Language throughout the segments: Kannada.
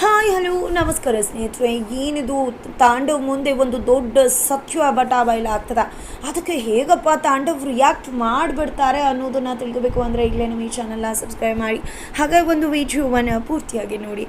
ಹಾಯ್, ಹಲೋ, ನಮಸ್ಕಾರ ಸ್ನೇಹಿತರೆ. ಏನಿದು? ತಾಂಡವ್ ಮುಂದೆ ಒಂದು ದೊಡ್ಡ ಸತ್ಯ ಬಟಾ ಆಗ್ತದ. ಅದಕ್ಕೆ ಹೇಗಪ್ಪ ತಾಂಡವ್ ರಿಯಾಕ್ಟ್ ಮಾಡಿಬಿಡ್ತಾರೆ ಅನ್ನೋದನ್ನು ತಿಳ್ಕೋಬೇಕು ಅಂದರೆ ಈಗಲೇ ನಮ್ಮ ಈ ಚಾನಲ್ನ ಸಬ್ಸ್ಕ್ರೈಬ್ ಮಾಡಿ. ಹಾಗೆ ಒಂದು ವಿಡಿಯೋವನ್ನು ಪೂರ್ತಿಯಾಗಿ ನೋಡಿ.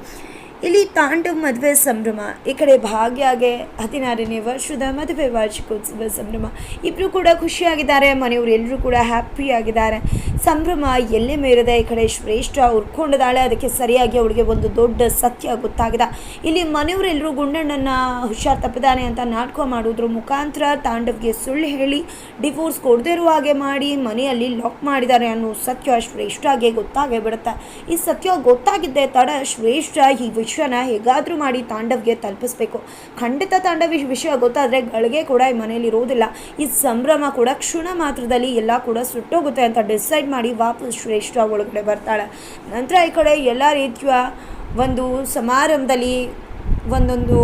ಇಲ್ಲಿ ತಾಂಡವ್ ಮದುವೆ ಸಂಭ್ರಮ, ಈ ಕಡೆ ಭಾಗ್ಯಾಗೆ ಹದಿನಾರನೇ ವರ್ಷದ ಮದುವೆ ವಾರ್ಷಿಕೋತ್ಸವ ಸಂಭ್ರಮ. ಇಬ್ಬರು ಕೂಡ ಖುಷಿಯಾಗಿದ್ದಾರೆ, ಮನೆಯವರು ಎಲ್ಲರೂ ಕೂಡ ಹ್ಯಾಪಿ ಆಗಿದ್ದಾರೆ ಸಂಭ್ರಮ ಎಲ್ಲೇ ಮೇರಿದೆ ಈ ಕಡೆ ಶ್ರೇಷ್ಠ ಉರ್ಕೊಂಡಿದ್ದಾಳೆ ಅದಕ್ಕೆ ಸರಿಯಾಗಿ ಅವಳಿಗೆ ಒಂದು ದೊಡ್ಡ ಸತ್ಯ ಗೊತ್ತಾಗಿದೆ. ಇಲ್ಲಿ ಮನೆಯವರೆಲ್ಲರೂ ಗುಂಡಣ್ಣನ ಹುಷಾರ್ ತಪ್ಪಿದಾನೆ ಅಂತ ನಾಟಕ ಮಾಡೋದ್ರ. ಮುಖಾಂತರ ತಾಂಡವ್ಗೆ ಸುಳ್ಳು ಹೇಳಿ, ಡಿವೋರ್ಸ್ ಕೊಡದೇ ಇರುವ ಹಾಗೆ ಮಾಡಿ, ಮನೆಯಲ್ಲಿ ಲಾಕ್ ಮಾಡಿದ್ದಾರೆ ಅನ್ನೋ ಸತ್ಯ ಶ್ರೇಷ್ಠಗೆ ಗೊತ್ತಾಗೇ ಬಿಡುತ್ತೆ. ಈ ಸತ್ಯ ಗೊತ್ತಾಗಿದ್ದೆ ತಡ ಶ್ರೇಷ್ಠ ಈ ವಿಷಯನ ಹೇಗಾದರೂ ಮಾಡಿ ತಾಂಡವ್ಗೆ ತಲುಪಿಸ್ಬೇಕು. ಖಂಡಿತ ತಾಂಡವ್ ವಿಷಯ ಗೊತ್ತಾದರೆ ಗಳಿಗೆ ಕೂಡ ಈ ಮನೆಯಲ್ಲಿ ಇರೋದಿಲ್ಲ. ಈ ಸಂಭ್ರಮ ಕೂಡ ಕ್ಷಣ ಮಾತ್ರದಲ್ಲಿ ಎಲ್ಲ ಕೂಡ ಸುಟ್ಟೋಗುತ್ತೆ ಅಂತ ಡಿಸೈಡ್ ಮಾಡಿ ವಾಪಸ್ ಶ್ರೇಷ್ಠ ಒಳಗಡೆ ಬರ್ತಾಳೆ. ನಂತರ ಈ ಕಡೆ ಎಲ್ಲ ರೀತಿಯ ಒಂದು ಸಮಾರಂಭದಲ್ಲಿ ಒಂದೊಂದು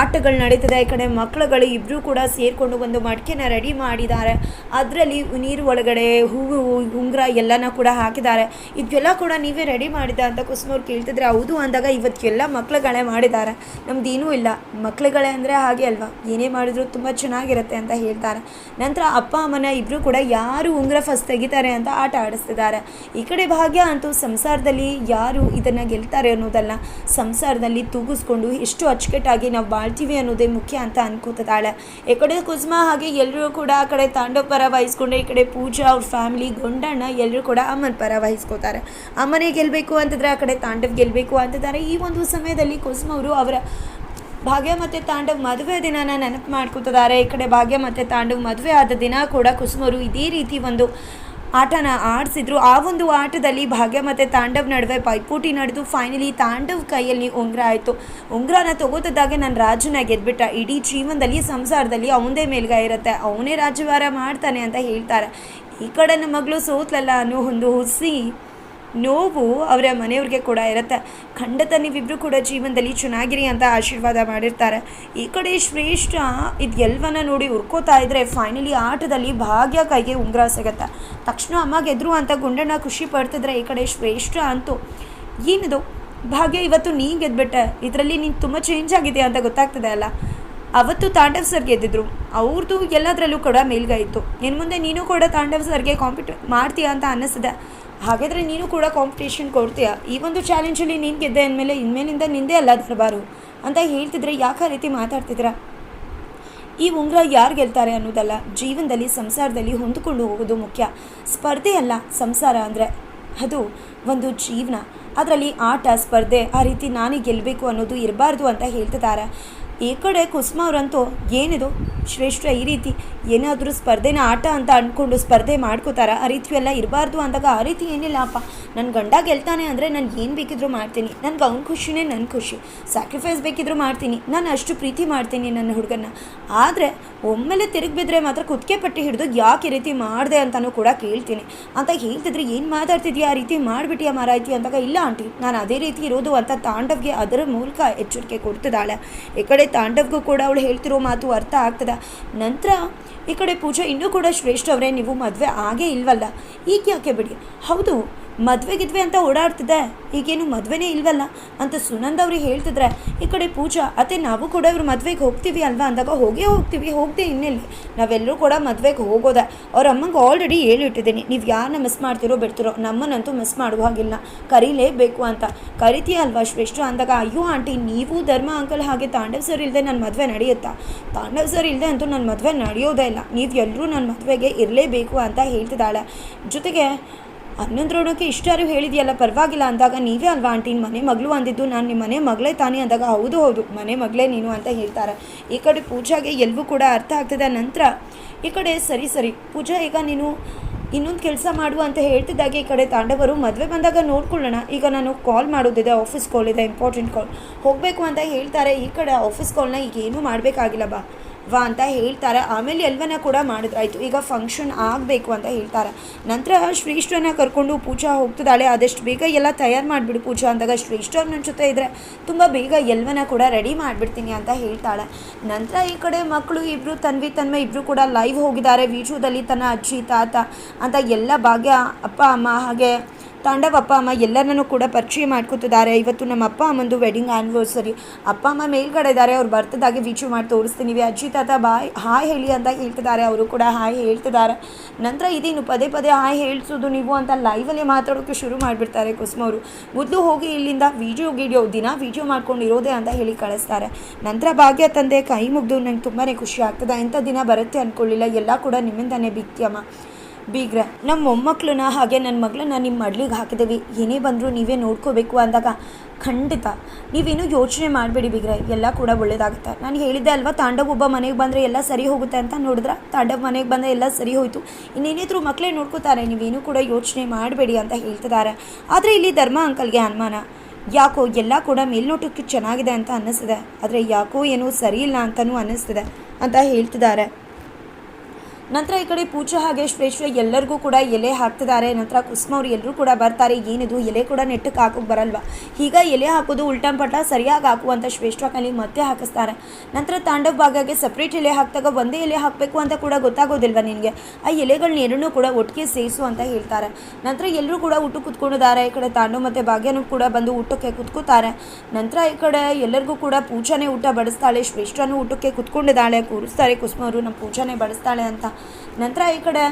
ಆಟಗಳು ನಡೀತದೆ. ಈ ಕಡೆ ಮಕ್ಕಳುಗಳು ಇಬ್ಬರೂ ಕೂಡ ಸೇರಿಕೊಂಡು ಒಂದು ಮಡಿಕೆನ ರೆಡಿ ಮಾಡಿದ್ದಾರೆ. ಅದರಲ್ಲಿ ನೀರು ಒಳಗಡೆ ಹೂವು, ಉಂಗುರ ಎಲ್ಲನ ಕೂಡ ಹಾಕಿದ್ದಾರೆ. ಇದೆಲ್ಲ ಕೂಡ ನೀವೇ ರೆಡಿ ಮಾಡಿದ ಅಂತ ಕುಸುಮವ್ರು ಕೇಳ್ತಿದ್ರೆ, ಹೌದು, ಅಂದಾಗ ಇವತ್ತೆಲ್ಲ ಮಕ್ಕಳುಗಳೇ ಮಾಡಿದ್ದಾರೆ. ನಮ್ದೇನೂ ಇಲ್ಲ. ಮಕ್ಕಳುಗಳೇ ಅಂದರೆ ಹಾಗೆ ಅಲ್ವಾ? ಏನೇ ಮಾಡಿದ್ರು ತುಂಬ ಚೆನ್ನಾಗಿರುತ್ತೆ ಅಂತ ಹೇಳ್ತಾರೆ. ನಂತರ ಅಪ್ಪ, ಅಮ್ಮನ ಇಬ್ಬರು ಕೂಡ ಯಾರು ಉಂಗುರ ಫಸ್ಟ್ ತೆಗಿತಾರೆ ಅಂತ ಆಟ ಆಡಿಸ್ತಿದ್ದಾರೆ. ಈ ಕಡೆ ಭಾಗ್ಯ ಅಂತೂ ಸಂಸಾರದಲ್ಲಿ ಯಾರು ಇದನ್ನು ಗೆಲ್ತಾರೆ ಅನ್ನೋದಲ್ಲ. ಸಂಸಾರದಲ್ಲಿ ತೂಗಿಸ್ಕೊಂಡು ಎಷ್ಟು ಅಚ್ಚುಕಟ್ಟಾಗಿ ನಾವು ಬಾಳ್ತೀವಿ ಅನ್ನೋದೇ ಮುಖ್ಯ ಅಂತ ಅನ್ಕೋತಿದ್ದಾಳೆ ಈ ಕಡೆ ಕುಸುಮಾ ಹಾಗೆ ಎಲ್ಲರೂ ಕೂಡ ಆ ಕಡೆ ತಾಂಡವ್ ಪರ ವಹಿಸ್ಕೊಂಡು, ಈ ಕಡೆ ಪೂಜಾ ಅವ್ರ ಫ್ಯಾಮಿಲಿ ಗೊಂಡಣ್ಣ ಎಲ್ಲರೂ ಕೂಡ ಅಮ್ಮನ ಪರ ವಹಿಸ್ಕೋತಾರೆ. ಅಮ್ಮನೇ ಗೆಲ್ಲಬೇಕು ಅಂತಂದರೆ ಆ ಕಡೆ ತಾಂಡವ್ ಗೆಲ್ಲಬೇಕು ಅಂತಿದ್ದಾರೆ. ಈ ಒಂದು ಸಮಯದಲ್ಲಿ ಕುಸುಮ ಅವರು ಅವರ ಭಾಗ್ಯ ಮತ್ತು ತಾಂಡವ್ ಮದುವೆ ದಿನನ ನೆನಪು ಮಾಡ್ಕೋತಿದ್ದಾರೆ ಈ ಕಡೆ ಭಾಗ್ಯ ಮತ್ತು ತಾಂಡವ್ ಮದುವೆ ಆದ ದಿನ ಕೂಡ ಕುಸುಮರು ಇದೇ ರೀತಿ ಒಂದು ಆಟನ ಆಡಿಸಿದ್ರು. ಆ ಒಂದು ಆಟದಲ್ಲಿ ಭಾಗ್ಯ ಮತ್ತು ತಾಂಡವ್ ನಡುವೆ ಪೈಪೋಟಿ ನಡೆದು ಫೈನಲಿ ತಾಂಡವ್ ಕೈಯಲ್ಲಿ ಉಂಗುರ ಆಯಿತು. ಉಂಗುರನ ತಗೋತಿದ್ದಾಗೆ ನಾನು ರಾಜನ ಗೆದ್ಬಿಟ್ಟ. ಇಡೀ ಜೀವನದಲ್ಲಿ, ಸಂಸಾರದಲ್ಲಿ ಅವನದೇ ಮೇಲ್ಗೈ ಇರುತ್ತೆ. ಅವನೇ ರಾಜವಾರ ಮಾಡ್ತಾನೆ ಅಂತ ಹೇಳ್ತಾರೆ. ಈ ಕಡೆ ನಮ್ಮ ಮಗಳು ಸೋತ್ಲಲ್ಲ ಅನ್ನೋ ಒಂದು ಹುಸಿ ನೋವು ಅವರ ಮನೆಯವ್ರಿಗೆ ಕೂಡ ಇರುತ್ತೆ. ಖಂಡತ ನೀವಿಬ್ರು ಕೂಡ ಜೀವನದಲ್ಲಿ ಚೆನ್ನಾಗಿರಿ ಅಂತ ಆಶೀರ್ವಾದ ಮಾಡಿರ್ತಾರೆ. ಈ ಕಡೆ ಶ್ರೇಷ್ಠ ಇದು ಎಲ್ಲವನ್ನ ನೋಡಿ ಉರ್ಕೋತಾ ಇದ್ರೆ ಫೈನಲಿ ಆಟದಲ್ಲಿ ಭಾಗ್ಯ ಕೈಗೆ ಉಂಗುರ ಸಿಗತ್ತೆ. ತಕ್ಷಣ ಅಮ್ಮ ಗೆದ್ರು ಅಂತ ಗುಂಡಣ್ಣ ಖುಷಿ ಪಡ್ತಿದ್ರೆ ಈ ಕಡೆ ಶ್ರೇಷ್ಠ ಅಂತೂ. ಏನಿದು? ಭಾಗ್ಯ ಇವತ್ತು ನೀ ಗೆದ್ಬಿಟ್ಟೆ. ಇದರಲ್ಲಿ ನೀನು ತುಂಬ ಚೇಂಜ್ ಆಗಿದೆ ಅಂತ ಗೊತ್ತಾಗ್ತದೆ ಅಲ್ಲ? ಅವತ್ತು ತಾಂಡವ್ ಸರ್ ಗೆದ್ದಿದ್ರು. ಅವ್ರದ್ದು ಎಲ್ಲದರಲ್ಲೂ ಕೂಡ ಮೇಲ್ಗೈ ಇತ್ತು. ಇನ್ನು ಮುಂದೆ ನೀನು ಕೂಡ ತಾಂಡವ್ ಸರ್ಗೆ ಕಾಂಪಿಟ್ ಮಾಡ್ತೀಯಾ ಅಂತ ಅನ್ನಿಸಿದೆ ಹಾಗಾದರೆ ನೀನು ಕೂಡ ಕಾಂಪಿಟೇಷನ್ ಕೊಡ್ತೀಯಾ? ಈ ಒಂದು ಚಾಲೆಂಜಲ್ಲಿ ನೀನು ಗೆದ್ದೆ ಅಂದಮೇಲೆ ಇನ್ಮೇಲಿಂದ ನಿಂದೇ ಅಲ್ಲ ದರ್ಬಾರು ಅಂತ ಹೇಳ್ತಿದ್ರೆ ಯಾಕೆ ಆ ರೀತಿ ಮಾತಾಡ್ತಿದ್ರ ಈ ಉಂಗ್ರ ಯಾರು ಗೆಲ್ತಾರೆ ಅನ್ನೋದಲ್ಲ ಜೀವನದಲ್ಲಿ, ಸಂಸಾರದಲ್ಲಿ ಹೊಂದಿಕೊಂಡು ಹೋಗೋದು ಮುಖ್ಯ. ಸ್ಪರ್ಧೆ ಅಲ್ಲ ಸಂಸಾರ ಅಂದರೆ. ಅದು ಒಂದು ಜೀವನ. ಅದರಲ್ಲಿ ಆಟ, ಸ್ಪರ್ಧೆ ಆ ರೀತಿ ನಾನೇ ಗೆಲ್ಲಬೇಕು ಅನ್ನೋದು ಇರಬಾರ್ದು ಅಂತ ಹೇಳ್ತಿದ್ದಾರೆ. ಈ ಕಡೆ ಕುಸುಮ ಅವರಂತೂ ಏನಿದು? ಶ್ರೇಷ್ಠ ಈ ರೀತಿ ಏನಾದರೂ ಸ್ಪರ್ಧೆನ ಆಟ ಅಂತ ಅಂದ್ಕೊಂಡು ಸ್ಪರ್ಧೆ ಮಾಡ್ಕೋತಾರ? ಆ ರೀತಿ ಎಲ್ಲ ಇರಬಾರ್ದು ಅಂದಾಗ ಆ ರೀತಿ ಏನಿಲ್ಲ ಅಪ್ಪ ನನ್ನ ಗಂಡ ಗೆಲ್ತಾನೆ ಅಂದರೆ ನಾನು ಏನು ಬೇಕಿದ್ರೂ ಮಾಡ್ತೀನಿ. ನನಗೆ ಅವ್ನ ಖುಷಿನೇ ನನ್ನ ಖುಷಿ. ಸ್ಯಾಕ್ರಿಫೈಸ್ ಬೇಕಿದ್ರೂ ಮಾಡ್ತೀನಿ. ನಾನು ಅಷ್ಟು ಪ್ರೀತಿ ಮಾಡ್ತೀನಿ ನನ್ನ ಹುಡುಗನ ಆದರೆ ಒಮ್ಮೆಲೆ ತಿರುಗಿ ಬಿದ್ದರೆ ಮಾತ್ರ ಕುತ್ತಿಗೆ ಪಟ್ಟಿ ಹಿಡಿದು ಯಾಕೆ ಈ ರೀತಿ ಮಾಡಿದೆ ಅಂತಲೂ ಕೂಡ ಕೇಳ್ತೀನಿ. ಅಂತ ಹೇಳ್ತಿದ್ರೆ ಏನು ಮಾತಾಡ್ತಿದ್ಯಾ? ಆ ರೀತಿ ಮಾಡಿಬಿಟ್ಟಿಯಾ ಮಾರಾಯ್ತಿ ಅಂದಾಗ, ಇಲ್ಲ ಆಂಟಿ, ನಾನು ಅದೇ ರೀತಿ ಇರೋದು ಅಂತ ತಾಂಡವ್ಗೆ ಅದರ ಮೂಲಕ ಎಚ್ಚರಿಕೆ ಕೊಡ್ತಿದ್ದಾಳೆ. ಈ ಕಡೆ ತಾಂಡವ್ಗೂ ಕೂಡ ಅವಳು ಹೇಳ್ತಿರೋ ಮಾತು ಅರ್ಥ ಆಗ್ತದೆ. ನಂತರ ಈ ಕಡೆ ಪೂಜಾ ಇನ್ನೂ ಕೂಡ ಶ್ರೇಷ್ಠ ಅವರೇ, ನೀವು ಮದುವೆ ಆಗೇ ಇಲ್ವಲ್ಲ? ಈಗ ಯಾಕೆ ಬಿಡಿ? ಹೌದು ಮದುವೆ ಗಿದ್ವೆ ಅಂತ ಓಡಾಡ್ತಿದ್ದೆ. ಈಗೇನು ಮದುವೆನೇ ಇಲ್ವಲ್ಲ? ಅಂತ ಸುನಂದ ಅವ್ರಿಗೆ ಹೇಳ್ತಿದ್ರೆ, ಈ ಕಡೆ ಪೂಜಾ, ಅತ್ತೆ ನಾವು ಕೂಡ ಇವ್ರ ಮದುವೆಗೆ ಹೋಗ್ತೀವಿ ಅಲ್ವಾ? ಅಂದಾಗ, ಹೋಗೇ ಹೋಗ್ತೀವಿ, ಹೋಗದೆ ಇನ್ನೆಲ್ಲಿ? ನಾವೆಲ್ಲರೂ ಕೂಡ ಮದುವೆಗೆ ಹೋಗೋದೆ. ಅವ್ರ ಅಮ್ಮಂಗೆ ಆಲ್ರೆಡಿ ಹೇಳಿಟ್ಟಿದ್ದೀನಿ, ನೀವು ಯಾರನ್ನ ಮಿಸ್ ಮಾಡ್ತಿರೋ ಬಿಡ್ತಿರೋ ನಮ್ಮನ್ನಂತೂ ಮಿಸ್ ಮಾಡುವ ಹಾಗಿಲ್ಲ. ಕರೀಲೇಬೇಕು ಅಂತ. ಕರಿತೀಯ ಅಲ್ವಾ ಶ್ರೇಷ್ಠ? ಅಂದಾಗ, ಅಯ್ಯೋ ಆಂಟಿ, ನೀವು ಧರ್ಮ ಅಂಕಲ್ ಹಾಗೆ ತಾಂಡವ್ ಸರ್ ಇಲ್ಲದೆ ನನ್ನ ಮದುವೆ ನಡೆಯುತ್ತಾ? ತಾಂಡವ್ ಸರ್ ಇಲ್ಲದೆ ಅಂತೂ ನನ್ನ ಮದುವೆ ನಡೆಯೋದೇ ಇಲ್ಲ. ನೀವು ಎಲ್ಲರೂ ನನ್ನ ಮದುವೆಗೆ ಇರಲೇಬೇಕು ಅಂತ ಹೇಳ್ತಿದ್ದಾಳೆ. ಜೊತೆಗೆ ಹನ್ನೊಂದರೋಣಕ್ಕೆ ಇಷ್ಟಾರು ಹೇಳಿದೆಯಲ್ಲ, ಪರವಾಗಿಲ್ಲ ಅಂದಾಗ ನೀವೇ ಅಲ್ವಾ ಆಂಟಿ? ಮನೆ ಮಗಳು ಅಂದಿದ್ದು ನಾನು ನಿಮ್ಮ ಮನೆ ಮಗಳೇ ತಾನೇ ಅಂದಾಗ ಹೌದು ಹೌದು, ಮನೆ ಮಗಳೇ ನೀನು ಅಂತ ಹೇಳ್ತಾರೆ. ಈ ಕಡೆ ಪೂಜಾಗೆ ಎಲ್ಲವೂ ಕೂಡ ಅರ್ಥ ಆಗ್ತದೆ. ನಂತರ ಈ ಕಡೆ ಸರಿ ಸರಿ, ಪೂಜಾ ಈಗ ನೀನು ಇನ್ನೊಂದು ಕೆಲಸ ಮಾಡು ಅಂತ ಹೇಳ್ತಿದ್ದಾಗೆ ಈ ಕಡೆ ತಾಂಡವರು. ಮದುವೆ ಬಂದಾಗ ನೋಡ್ಕೊಳ್ಳೋಣ. ಈಗ ನಾನು ಕಾಲ್ ಮಾಡೋದಿದೆ ಆಫೀಸ್ ಕಾಲ್ ಇದೆ ಇಂಪಾರ್ಟೆಂಟ್ ಕಾಲ್ ಹೋಗಬೇಕು ಅಂತ ಹೇಳ್ತಾರೆ. ಈ ಕಡೆ ಆಫೀಸ್ ಕಾಲ್ನ ಈಗ ಏನೂ ಮಾಡಬೇಕಾಗಿಲ್ಲ ಬಾ. ವಾ ಅಂತ ಹೇಳ್ತಾರೆ. ಆಮೇಲೆ ಎಲ್ವನ ಕೂಡ ಮಾಡಿದ್ರಾಯ್ತು ಈಗ ಫಂಕ್ಷನ್ ಆಗಬೇಕು ಅಂತ ಹೇಳ್ತಾರೆ. ನಂತರ ಶ್ರೇಷ್ಠನ ಕರ್ಕೊಂಡು ಪೂಜಾ ಹೋಗ್ತದಾಳೆ ಆದಷ್ಟು ಬೇಗ ಎಲ್ಲ ತಯಾರು ಮಾಡಿಬಿಡು ಪೂಜಾ ಅಂದಾಗ ಶ್ರೇಷ್ಠ ನನ್ನ ಜೊತೆ ಇದ್ದರೆ ತುಂಬ ಬೇಗ ಎಲ್ವನ ಕೂಡ ರೆಡಿ ಮಾಡಿಬಿಡ್ತೀನಿ ಅಂತ ಹೇಳ್ತಾಳೆ. ನಂತರ ಈ ಕಡೆ ಮಕ್ಕಳು ಇಬ್ಬರು ತನ್ವಿ ತನ್ಮ ಇಬ್ಬರು ಕೂಡ ಲೈವ್ ಹೋಗಿದ್ದಾರೆ. ವಿಡಿಯೋದಲ್ಲಿ ತನ್ನ ಅಜ್ಜಿ, ತಾತ ಅಂತ ಎಲ್ಲ ಭಾಗ್ಯ ಅಪ್ಪ, ಅಮ್ಮ ಹಾಗೆ ತಾಂಡವ್ ಅಪ್ಪ ಅಮ್ಮ ಎಲ್ಲರನ್ನೂ ಕೂಡ ಪರಿಚಯ ಮಾಡ್ಕೊತಿದ್ದಾರೆ. ಇವತ್ತು ನಮ್ಮ ಅಪ್ಪ ಅಮ್ಮಂದು ವೆಡ್ಡಿಂಗ್ ಆ್ಯನಿವರ್ಸರಿ ಅಪ್ಪ ಅಮ್ಮ ಮೇಲ್ಗಡೆ ಇದ್ದಾರೆ, ಅವ್ರು ಬರ್ತದಾಗೆ ವಿಡಿಯೋ ಮಾಡಿ ತೋರಿಸ್ತೀನಿ. ಅಜ್ಜಿ ತಾತ ಬಾಯ್, ಹಾಯ್ ಹೇಳಿ ಅಂತ ಹೇಳ್ತಿದ್ದಾರೆ. ಅವರು ಕೂಡ ಹಾಯ್ ಹೇಳ್ತಿದ್ದಾರೆ. ನಂತರ ಇದೇನು ಪದೇ ಪದೇ ಹಾಯ್ ಹೇಳಿಸೋದು ನೀವು ಅಂತ ಲೈವಲ್ಲಿ ಮಾತಾಡೋಕ್ಕೆ ಶುರು ಮಾಡಿಬಿಡ್ತಾರೆ ಕುಸುಮವರು ಮೊದಲು ಹೋಗಿ ಇಲ್ಲಿಂದ ವಿಡಿಯೋ ಗಿಡಿಯೋ ದಿನ ವಿಡಿಯೋ ಮಾಡ್ಕೊಂಡು ಇರೋದೇ ಅಂತ ಹೇಳಿ ಕಳಿಸ್ತಾರೆ. ನಂತರ ಭಾಗ್ಯ ತಂದೆ ಕೈ ಮುಗ್ದು ನಂಗೆ ತುಂಬಾ ಖುಷಿ ಆಗ್ತದೆ. ಇಂಥ ದಿನ ಬರುತ್ತೆ ಅಂದ್ಕೊಳ್ಳಿಲ್ಲ ಎಲ್ಲ ಕೂಡ ನಿಮ್ಮಿಂದಾನೇ ಬಿಕ್ತಿಯಮ್ಮ ಬೀಗ್ರೆ ನಮ್ಮ ಮೊಮ್ಮಕ್ಕಳನ್ನ ಹಾಗೆ ನನ್ನ ಮಗಳನ್ನ ನಿಮ್ಮ ಮಡ್ಲಿಗೆ ಹಾಕಿದ್ದೀವಿ ಏನೇ ಬಂದರೂ ನೀವೇ ನೋಡ್ಕೋಬೇಕು ಅಂದಾಗ ಖಂಡಿತ ನೀವೇನು ಯೋಚನೆ ಮಾಡಬೇಡಿ ಬಿಗ್ರೆ, ಎಲ್ಲ ಕೂಡ ಒಳ್ಳೇದಾಗುತ್ತೆ. ನಾನು ಹೇಳಿದ್ದೆ ಅಲ್ವಾ, ತಾಂಡವ್ ಒಬ್ಬ ಮನೆಗೆ ಬಂದರೆ ಎಲ್ಲ ಸರಿ ಹೋಗುತ್ತೆ ಅಂತ ನೋಡಿದ್ರೆ? ತಾಂಡವ್ ಮನೆಗೆ ಬಂದರೆ ಎಲ್ಲ ಸರಿ ಹೋಯಿತು. ಇನ್ನೇನಿದ್ರು ಮಕ್ಕಳೇ ನೋಡ್ಕೋತಾರೆ, ನೀವೇನು ಕೂಡ ಯೋಚನೆ ಮಾಡಬೇಡಿ ಅಂತ ಹೇಳ್ತಿದ್ದಾರೆ. ಆದರೆ ಇಲ್ಲಿ ಧರ್ಮ ಅಂಕಲ್ಗೆ ಅನುಮಾನ. ಯಾಕೋ ಎಲ್ಲ ಕೂಡ ಮೇಲ್ನೋಟಕ್ಕೆ ಚೆನ್ನಾಗಿದೆ ಅಂತ ಅನ್ನಿಸ್ತಿದೆ. ಆದರೆ ಯಾಕೋ ಏನೋ ಸರಿ ಇಲ್ಲ ಅಂತಲೂ ಅನ್ನಿಸ್ತಿದೆ ಅಂತ ಹೇಳ್ತಿದ್ದಾರೆ. ನಂತರ ಈ ಕಡೆ ಪೂಜಾ ಹಾಗೆ ಶ್ರೇಷ್ಠ ಎಲ್ಲರಿಗೂ ಕೂಡ ಎಲೆ ಹಾಕ್ತಿದ್ದಾರೆ. ನಂತರ ಕುಸುಮ ಅವರು ಎಲ್ಲರೂ ಕೂಡ ಬರ್ತಾರೆ. ಏನಿದು? ಎಲೆ ಕೂಡ ನೆಟ್ಟಕ್ಕೆ ಹಾಕೋಕೆ ಬರಲ್ವಾ? ಈಗ ಎಲೆ ಹಾಕೋದು ಉಲ್ಟಂ ಪಟ್ಟ ಸರಿಯಾಗಿ ಹಾಕುವಂಥ ಶ್ರೇಷ್ಠ ಕಲಿ ಮತ್ತೆ ಹಾಕಿಸ್ತಾರೆ. ನಂತರ ತಾಂಡವ ಭಾಗಕ್ಕೆ ಸಪ್ರೇಟ್ ಎಲೆ ಹಾಕಿದಾಗ ಒಂದೇ ಎಲೆ ಹಾಕಬೇಕು ಅಂತ ಕೂಡ ಗೊತ್ತಾಗೋದಿಲ್ವ ನಿನಗೆ? ಆ ಎಲೆಗಳನ್ನ ಎರಡನ್ನೂ ಕೂಡ ಒಟ್ಟಿಗೆ ಸೇರಿಸು ಅಂತ ಹೇಳ್ತಾರೆ. ನಂತರ ಎಲ್ಲರೂ ಕೂಡ ಊಟ ಕುತ್ಕೊಂಡಿದ್ದಾರೆ. ಈ ಕಡೆ ತಾಂಡವ ಮತ್ತು ಭಾಗ್ಯನೂ ಕೂಡ ಬಂದು ಊಟಕ್ಕೆ ಕುತ್ಕೋತಾರೆ ನಂತರ ಈ ಕಡೆ ಎಲ್ಲರಿಗೂ ಕೂಡ ಪೂಜಾನೇ ಊಟ ಬಡಿಸ್ತಾಳೆ. ಶ್ರೇಷ್ಠನೂ ಊಟಕ್ಕೆ ಕುತ್ಕೊಂಡಿದ್ದಾಳೆ. ಕೂರಿಸ್ತಾರೆ ಕುಸುಮ ಅವರು. ನಮ್ಮ ಪೂಜಾನೇ ಬಡಿಸ್ತಾಳೆ ಅಂತ. ನಂತರ ಈ ಕಡೆ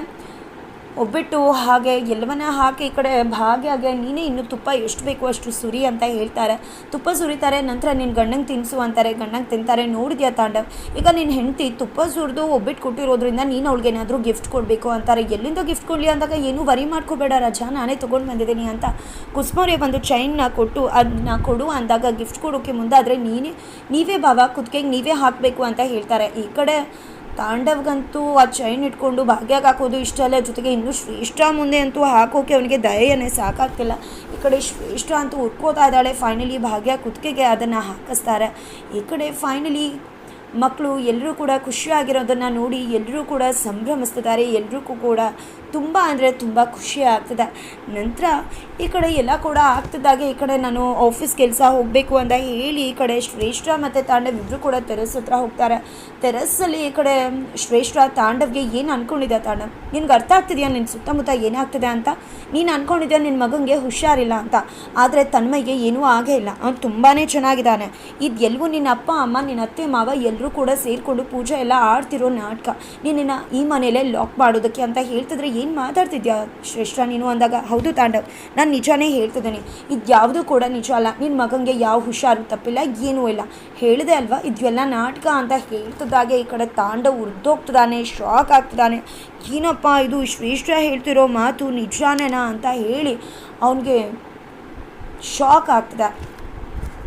ಒಬ್ಬಿಟ್ಟು ಹಾಗೆ ಎಲ್ಲವನ್ನ ಹಾಕಿ ಈ ಕಡೆ ಹಾಗೆ, ನೀನೇ ಇನ್ನು ತುಪ್ಪ ಎಷ್ಟು ಬೇಕು ಅಷ್ಟು ಸುರಿ ಅಂತ ಹೇಳ್ತಾರೆ. ತುಪ್ಪ ಸುರಿತಾರೆ, ನಂತರ ನಿನ್ನ ಗಂಡಂಗೆ ತಿನ್ನಿಸು ಅಂತಾರೆ, ಗಂಡಂಗೆ ತಿಂತಾರೆ. ನೋಡಿದ್ಯಾ ತಾಂಡವ್? ಈಗ ನಿನ್ನ ಹೆಂಡತಿ ತುಪ್ಪ ಸುರಿದು ಒಬ್ಬಿಟ್ಟು ಕೊಟ್ಟಿರೋದ್ರಿಂದ ನೀನು ಅವಳಿಗೆ ಏನಾದರೂ ಗಿಫ್ಟ್ ಕೊಡಬೇಕು ಅಂತಾರೆ. ಎಲ್ಲಿಂದ ಗಿಫ್ಟ್ ಕೊಡಲಿ ಅಂದಾಗ ಏನೂ ವರಿ ಮಾಡ್ಕೋಬೇಡ ರಜಾ, ನಾನೇ ತೊಗೊಂಡು ಬಂದಿದ್ದೀನಿ ಅಂತ. ಕುಸ್ಮೋರೆ ಬಂದು ಚೈನ್ನ ಕೊಟ್ಟು ಅದನ್ನ ಕೊಡು ಅಂದಾಗ ಗಿಫ್ಟ್ ಕೊಡೋಕ್ಕೆ ಮುಂದಾದರೆ ನೀನೇ, ನೀವೇ ಬಾವ ಕುತ್ತಿಗೆಗೆ ನೀವೇ ಹಾಕಬೇಕು ಅಂತ ಹೇಳ್ತಾರೆ. ಈ ಕಡೆ ತಾಂಡವ್ಗಂತೂ ಆ ಚೈನ್ ಇಟ್ಕೊಂಡು ಭಾಗ್ಯಕ್ಕೆ ಹಾಕೋದು ಇಷ್ಟ ಅಲ್ಲ. ಜೊತೆಗೆ ಇನ್ನೂ ಶ್ರೇಷ್ಠ ಮುಂದೆ ಅಂತೂ ಹಾಕೋಕೆ ಅವನಿಗೆ ದಯೆಯನ್ನೇ ಸಾಕಾಗ್ತಿಲ್ಲ. ಈ ಕಡೆ ಶ್ರೇಷ್ಠ ಅಂತೂ ಉಟ್ಕೋತಾ ಇದ್ದಾಳೆ. ಫೈನಲಿ ಭಾಗ್ಯ ಕುತ್ತಿಗೆಗೆ ಅದನ್ನು ಹಾಕಿಸ್ತಾರೆ. ಈ ಕಡೆ ಫೈನಲಿ ಮಕ್ಕಳು ಎಲ್ಲರೂ ಕೂಡ ಖುಷಿಯಾಗಿರೋದನ್ನು ನೋಡಿ ಎಲ್ಲರೂ ಕೂಡ ಸಂಭ್ರಮಿಸ್ತಿದ್ದಾರೆ. ಎಲ್ರಿಗೂ ಕೂಡ ತುಂಬ ಅಂದರೆ ತುಂಬ ಖುಷಿ ಆಗ್ತದೆ. ನಂತರ ಈ ಕಡೆ ಎಲ್ಲ ಕೂಡ ಆಗ್ತದಾಗೆ ಈ ಕಡೆ ನಾನು ಆಫೀಸ್ ಕೆಲಸ ಹೋಗಬೇಕು ಅಂತ ಹೇಳಿ ಈ ಕಡೆ ಶ್ರೇಷ್ಠ ಮತ್ತು ತಾಂಡವ್ ಇಬ್ಬರು ಕೂಡ ತೆರಸ್ ಹತ್ರ ಹೋಗ್ತಾರೆ. ತೆರಸ್ಸಲ್ಲಿ ಈ ಕಡೆ ಶ್ರೇಷ್ಠ, ತಾಂಡವ್ಗೆ ಏನು ಅಂದ್ಕೊಂಡಿದ್ದೆ ತಾಂಡವ್? ನಿನ್ಗೆ ಅರ್ಥ ಆಗ್ತಿದೆಯಾ? ನಿನ್ನ ಸುತ್ತಮುತ್ತ ಏನಾಗ್ತದೆ ಅಂತ? ನೀನು ಅಂದ್ಕೊಂಡಿದ್ಯಾ ನಿನ್ನ ಮಗನಿಗೆ ಹುಷಾರಿಲ್ಲ ಅಂತ? ಆದರೆ ತನ್ಮೈಗೆ ಏನೂ ಆಗೇ ಇಲ್ಲ. ಅವ್ನು ತುಂಬಾ ಚೆನ್ನಾಗಿದ್ದಾನೆ. ಇದು ಎಲ್ಲವೂ ನಿನ್ನ ಅಪ್ಪ, ಅಮ್ಮ, ನಿನ್ನ ಅತ್ತೆ, ಮಾವ ಎಲ್ಲರೂ ಕೂಡ ಸೇರಿಕೊಂಡು ಪೂಜೆ ಎಲ್ಲ ಆಡ್ತಿರೋ ನಾಟಕ. ನಿನ್ನ ಈ ಮನೇಲೆ ಲಾಕ್ ಮಾಡೋದಕ್ಕೆ ಅಂತ ಹೇಳ್ತಿದ್ರೆ ಏನು ಮಾತಾಡ್ತಿದ್ಯಾ? ಶ್ರೇಷ್ಠ, ನೀನು ಅಂದಾಗ, ಹೌದು ತಾಂಡವ್, ನಾನು ನಿಜಾನೇ ಹೇಳ್ತಿದ್ದೀನಿ. ಇದು ಯಾವುದೂ ಕೂಡ ನಿಜ ಅಲ್ಲ. ನಿನ್ನ ಮಗನಿಗೆ ಯಾವ ಹುಷಾರು, ತಪ್ಪಿಲ್ಲ, ಏನೂ ಇಲ್ಲ. ಹೇಳಿದೆ ಅಲ್ವಾ? ಇದೆಲ್ಲ ನಾಟಕ ಅಂತ ಹೇಳ್ತಿದ್ದಾಗೆ ಈ ಕಡೆ ತಾಂಡವ್ ಉರ್ದೋಗ್ತಿದ್ದಾನೆ ಶಾಕ್ ಆಗ್ತಿದ್ದಾನೆ ಏನಪ್ಪ ಇದು? ಶ್ರೇಷ್ಠ ಹೇಳ್ತಿರೋ ಮಾತು ನಿಜಾನೇನಾ ಅಂತ ಹೇಳಿ ಅವನಿಗೆ ಶಾಕ್ ಆಗ್ತದೆ.